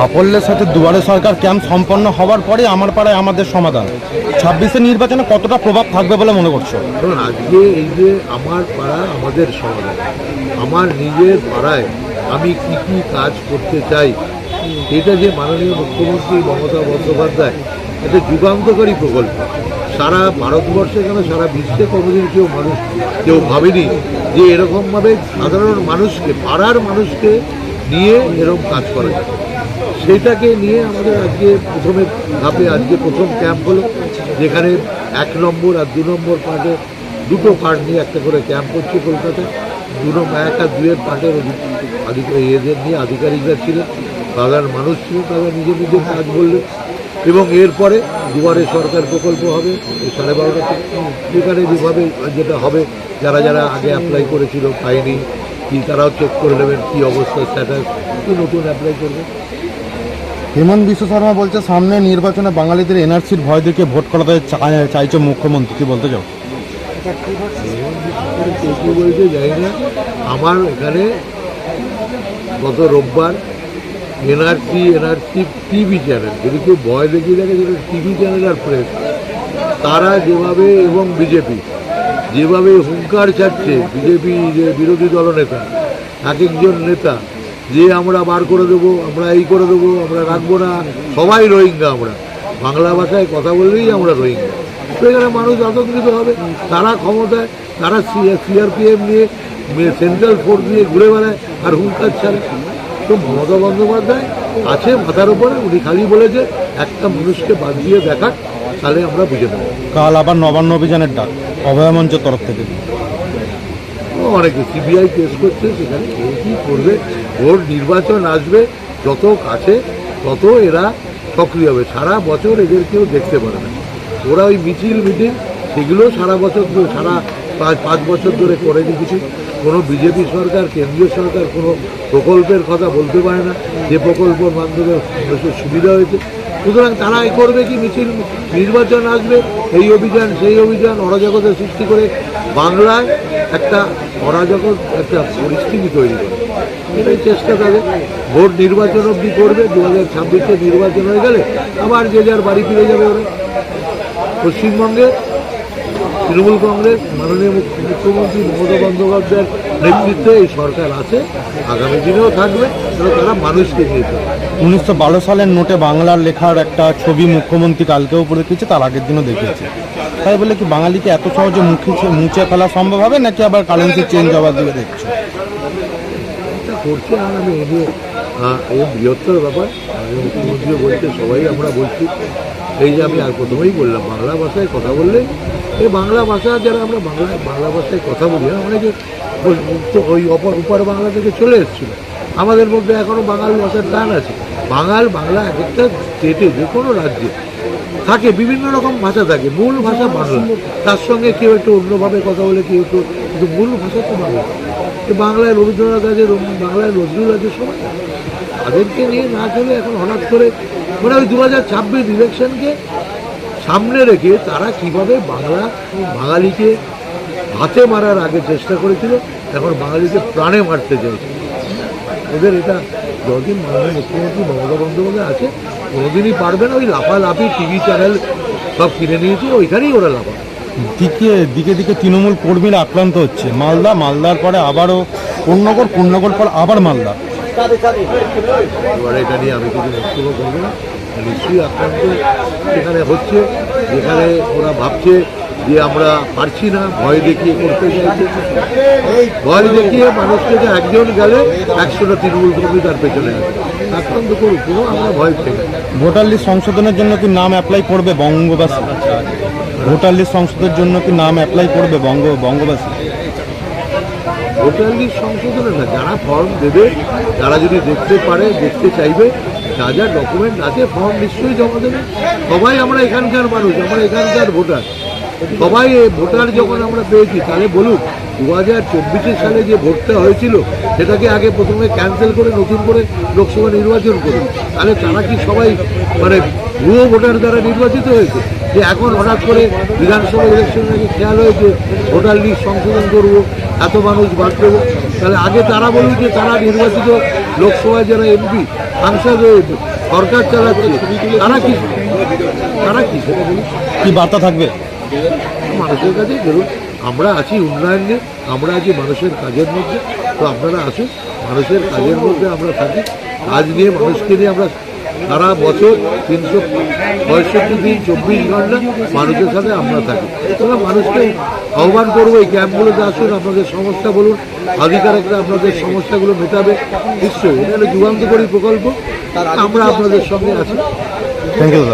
সাফল্যের সাথে দুয়ারে সরকার ক্যাম্প সম্পন্ন হওয়ার পরে আমার পাড়ায় আমাদের সমাধান। ছাব্বিশে নির্বাচনে কতটা প্রভাব থাকবে বলে মনে করছ? আজকে এই যে আমার পাড়া আমাদের সমাধান, আমার নিজের পাড়ায় আমি কি কি কাজ করতে চাই, এটা যে মাননীয় মুখ্যমন্ত্রী মমতা বন্দ্যোপাধ্যায়, এটা যুগান্তকারী প্রকল্প। সারা ভারতবর্ষে কেন সারা বিশ্বে কোনোদিন কেউ মানুষ, কেউ ভাবেনি যে এরকমভাবে সাধারণ মানুষকে, পাড়ার মানুষকে নিয়ে এরকম কাজ করা যায় সেটাকে নিয়ে আমাদের আজকে প্রথমে ধাপে, আজকে প্রথম ক্যাম্প হলো, যেখানে এক নম্বর আর দু নম্বর পার্টে দুটো পার্ট নিয়ে একটা করে ক্যাম্প হচ্ছে কলকাতায়। দু নম্বর এক আর দুয়ের পার্টের এদের নিয়ে আধিকারিকরা ছিলেন সাধারণ মানুষ ছিলেন, তারা নিজের নিজের কাজ বললেন এবং এরপরে দুয়ারে সরকার প্রকল্প হবে সাড়ে বারোটা যেখানে যেভাবে যেটা হবে, যারা যারা আগে অ্যাপ্লাই করেছিল পায়নি কি তারাও চেক করে নেবেন, কী অবস্থা স্ট্যাটাস কি নতুন অ্যাপ্লাই করবে হেমন্ত বিশ্ব শর্মা বলছে, সামনে নির্বাচনে বাঙালিদের এনআরসির ভয় দেখে ভোট করাতে চাইছে মুখ্যমন্ত্রী। কি বলতে চাও? না আমার এখানে গত রোববার এনআরসি এনআরসি টিভি চ্যানেল, যদি কেউ ভয় দেখিয়ে দেখে যেটা টিভি চ্যানেল আর প্রেস, তারা যেভাবে এবং বিজেপি যেভাবে হুঙ্কার ছাড়ছে, বিজেপি যে বিরোধী দলনেতা, এক একজন নেতা যে আমরা বার করে দেবো আমরা এই করে দেবো আমরা রাখব না। সবাই রোহিঙ্গা আমরা। বাংলা ভাষায় কথা বললেই আমরা রোহিঙ্গা। তো এখানে মানুষ আতঙ্কিত হবে। তারা ক্ষমতায় তারা সিআরপিএফ নিয়ে সেন্ট্রাল ফোর্স নিয়ে ঘুরে বেড়ায় আর হুঙ্কার ছাড়ে। তো মমতা বন্দ্যোপাধ্যায় আছে মাথার উপরে। উনি খালি বলেছে একটা মানুষকে বাদ দিয়ে দেখাক তাহলে আমরা বুঝে নেব। কাল আবার নবান্ন অভিযানের ডাক। অভয় মঞ্চের তরফ থেকে। অনেকে সিবিআই কেস করছে সেখানে কে কী করবে? ভোট নির্বাচন আসবে, যত কাছে, তত এরা সক্রিয় হবে। সারা বছর এদের কেউ দেখতে পারে না। ওরা ওই মিছিল, মিটিং, সেগুলো সারা বছর সারা পাঁচ পাঁচ বছর ধরে করে কিছু কোনো বিজেপি সরকার, কেন্দ্রীয় সরকার কোনো প্রকল্পের কথা বলতে পারে না। যে প্রকল্পের মাধ্যমে সুবিধা হয়েছে সুতরাং তারা করবে কি? মিছিল, নির্বাচন আসবে। এই অভিযান, সেই অভিযান অরাজকতা সৃষ্টি করে বাংলায় একটা অরাজক একটা পরিস্থিতি তৈরি করে। এটাই চেষ্টা তাদের। ভোট নির্বাচন অবধি করবে। দু হাজার ছাব্বিশে নির্বাচন হয়ে গেলে আবার যে যার বাড়ি ফিরে যাবে ওরা। পশ্চিমবঙ্গে তৃণমূল কংগ্রেস, মাননীয় মুখ্যমন্ত্রী মমতা বন্দ্যোপাধ্যায়ের নেতৃত্বে এই সরকার আছে। আগামী দিনেও থাকবে। তারা মানুষকে নিয়ে উনিশশো বারো সালের নোটে বাংলার লেখার একটা ছবি মুখ্যমন্ত্রী কালকেও উপরে দেখিয়েছে তার আগের দিনও দেখিয়েছে তাই বলে কি বাঙালিকে এত সহজে মুখে মুছে ফেলা সম্ভব হবে, নাকি আবার কারেন্সি চেঞ্জ হওয়ার দিকে দেখছ? করছে এই যে বৃহত্তর ব্যাপার। মুখ্যমন্ত্রীও বলছে, সবাই আমরা বলছি, এই যে আমি আর প্রথমেই বললাম, বাংলা ভাষায় কথা বললে, এই বাংলা ভাষা যারা আমরা বাংলা বাংলা ভাষায় কথা বলি অনেকে ওই অপর উপার বাংলা থেকে চলে এসেছিল। আমাদের মধ্যে এখনও বাঙালি ভাষার টান আছে। বাঙাল, বাংলা এক একটা স্টেটে যে কোনো রাজ্যে থাকে, বিভিন্ন রকম ভাষা থাকে, মূল ভাষা বাংলা। তার সঙ্গে কেউ একটু অন্যভাবে কথা বলে, কেউ একটু কিন্তু মূল ভাষা তো বাংলা। বাংলায় রবীন্দ্রনাথ আছে বাংলায় নজরুল আছে, সবাই। তাদেরকে নিয়ে না চলে এখন হঠাৎ করে মানে ওই দু হাজার ছাব্বিশ ইলেকশনকে সামনে রেখে তারা কীভাবে বাংলা বাঙালিকে হাতে মারার আগে চেষ্টা করেছিল, এখন বাঙালিকে প্রাণে মারতে চাইছে। ওদের এটা যতদিন মাননীয় মুখ্যমন্ত্রী মমতা বন্দ্যোপাধ্যায় আছে কোনোদিনই পারবে না ওই লাফালাফি টিভি চ্যানেল সব কিনে নিয়েছে ওইখানেই ওরা লাফা দিকে দিকে দিকে তৃণমূল কর্মীরা আক্রান্ত হচ্ছে। মালদা মালদার পরে আবারও পূর্ণগর পূর্ণগর পর আবার মালদা। এবার এটা নিয়ে আমি কিছু বক্তব্য করব না। নিশ্চয়ই আক্রান্ত যেখানে হচ্ছে যেখানে ওরা ভাবছে যে আমরা পারছি না ভয় দেখিয়ে করতে চাইছে। ভয় দেখিয়ে মানুষকে যে একজন গেলে একশোটা তৃণমূল কর্মী তার পেছনে আক্রান্ত করুক কোনো আমরা ভয় পেয়ে ভোটার লিস্ট সংশোধনের জন্য কি নাম অ্যাপ্লাই করবে বঙ্গবাসী? ভোটার লিস্ট সংশোধনের জন্য কি নাম অ্যাপ্লাই করবে বঙ্গ বঙ্গবাসী? ভোটার লিস্ট সংশোধনে না যারা ফর্ম দেবে তারা যদি দেখতে পারে দেখতে চাইবে যা যা ডকুমেন্ট আছে ফর্ম নিশ্চয়ই জমা দেবে। সবাই আমরা এখানকার মানুষ আমরা এখানকার ভোটার। সবাই ভোটার যখন আমরা পেয়েছি, তাহলে বলুন দু হাজার চব্বিশের সালে যে ভোটটা হয়েছিল, সেটাকে আগে প্রথমে ক্যান্সেল করে নতুন করে লোকসভা নির্বাচন করুন। তাহলে তারা কি সবাই মানে ভুয়ো ভোটার দ্বারা নির্বাচিত হয়েছে? যে এখন হঠাৎ করে বিধানসভা ইলেকশনের আগে খেয়াল হয়েছে, ভোটার লিস্ট সংশোধন করব, এত মানুষ বাদ দেবো। তাহলে আগে তারা বলুন যে তারা নির্বাচিত লোকসভায় যারা এমপি, সাংসদ হয়ে সরকার চালাচ্ছে, তারা কি তারা কি সেটা বলুন কি বার্তা থাকবে? মানুষের কাছে ধরুন আমরা আছি উন্নয়ন নিয়ে আমরা আছি মানুষের কাজের মধ্যে, তো আপনারা আসুন, মানুষের কাজের মধ্যে আমরা থাকি। কাজ নিয়ে মানুষকে নিয়ে আমরা সারা বছর তিনশো পঁয়ষট্টি দিন, চব্বিশ ঘণ্টা মানুষের সাথে আমরা থাকি। তোমরা মানুষকে আহ্বান করব, এই ক্যাম্পগুলোতে আসুন, আপনাদের সমস্যা বলুন, আধিকারিকরা আপনাদের সমস্যাগুলো মেটাবে। নিশ্চয়ই, এটা হলো যুগান্তকারী প্রকল্প। আমরা আপনাদের সঙ্গে আছি। Thank you